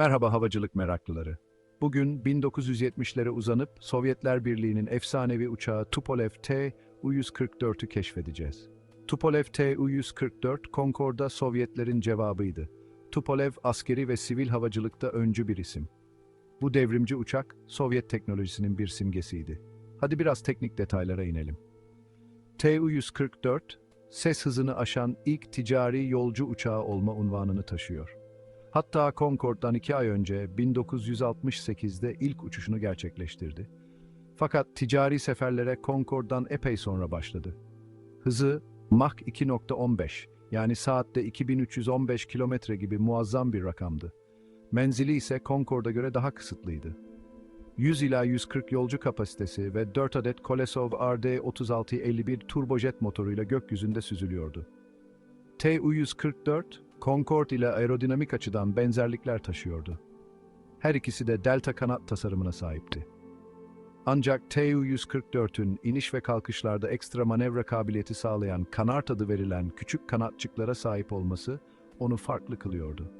Merhaba havacılık meraklıları. Bugün 1970'lere uzanıp Sovyetler Birliği'nin efsanevi uçağı Tupolev Tu-144'ü keşfedeceğiz. Tupolev Tu-144, Concorde'da Sovyetlerin cevabıydı. Tupolev askeri ve sivil havacılıkta öncü bir isim. Bu devrimci uçak Sovyet teknolojisinin bir simgesiydi. Hadi biraz teknik detaylara inelim. Tu-144, ses hızını aşan ilk ticari yolcu uçağı olma unvanını taşıyor. Hatta Concorde'dan iki ay önce 1968'de ilk uçuşunu gerçekleştirdi. Fakat ticari seferlere Concorde'dan epey sonra başladı. Hızı Mach 2.15 yani saatte 2315 kilometre gibi muazzam bir rakamdı. Menzili ise Concorde'a göre daha kısıtlıydı. 100 ila 140 yolcu kapasitesi ve 4 adet Kolesov RD-3651 turbojet motoruyla gökyüzünde süzülüyordu. Tu-144, Concorde ile aerodinamik açıdan benzerlikler taşıyordu. Her ikisi de delta kanat tasarımına sahipti. Ancak Tu-144'ün iniş ve kalkışlarda ekstra manevra kabiliyeti sağlayan kanart adı verilen küçük kanatçıklara sahip olması onu farklı kılıyordu.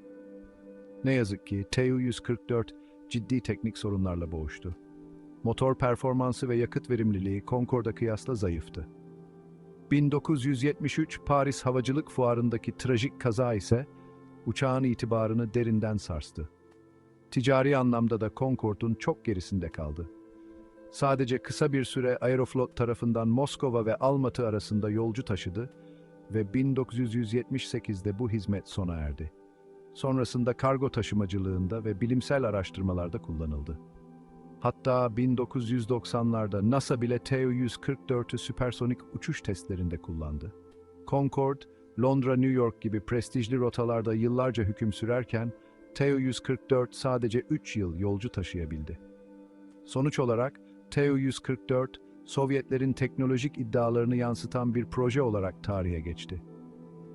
Ne yazık ki Tu-144 ciddi teknik sorunlarla boğuştu. Motor performansı ve yakıt verimliliği Concorde'a kıyasla zayıftı. 1973 Paris Havacılık Fuarı'ndaki trajik kaza ise uçağın itibarını derinden sarstı. Ticari anlamda da Concorde'un çok gerisinde kaldı. Sadece kısa bir süre Aeroflot tarafından Moskova ve Almatı arasında yolcu taşıdı ve 1978'de bu hizmet sona erdi. Sonrasında kargo taşımacılığında ve bilimsel araştırmalarda kullanıldı. Hatta 1990'larda NASA bile Tu-144'ü süpersonik uçuş testlerinde kullandı. Concorde, Londra, New York gibi prestijli rotalarda yıllarca hüküm sürerken, Tu-144 sadece 3 yıl yolcu taşıyabildi. Sonuç olarak Tu-144, Sovyetlerin teknolojik iddialarını yansıtan bir proje olarak tarihe geçti.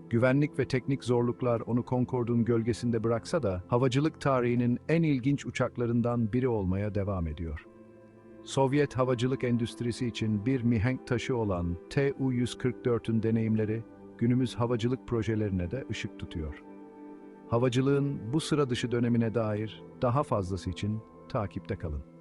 Güvenlik ve teknik zorluklar onu Concorde'un gölgesinde bıraksa da havacılık tarihinin en ilginç uçaklarından biri olmaya devam ediyor. Sovyet havacılık endüstrisi için bir mihenk taşı olan Tu-144'ün deneyimleri günümüz havacılık projelerine de ışık tutuyor. Havacılığın bu sıra dışı dönemine dair daha fazlası için takipte kalın.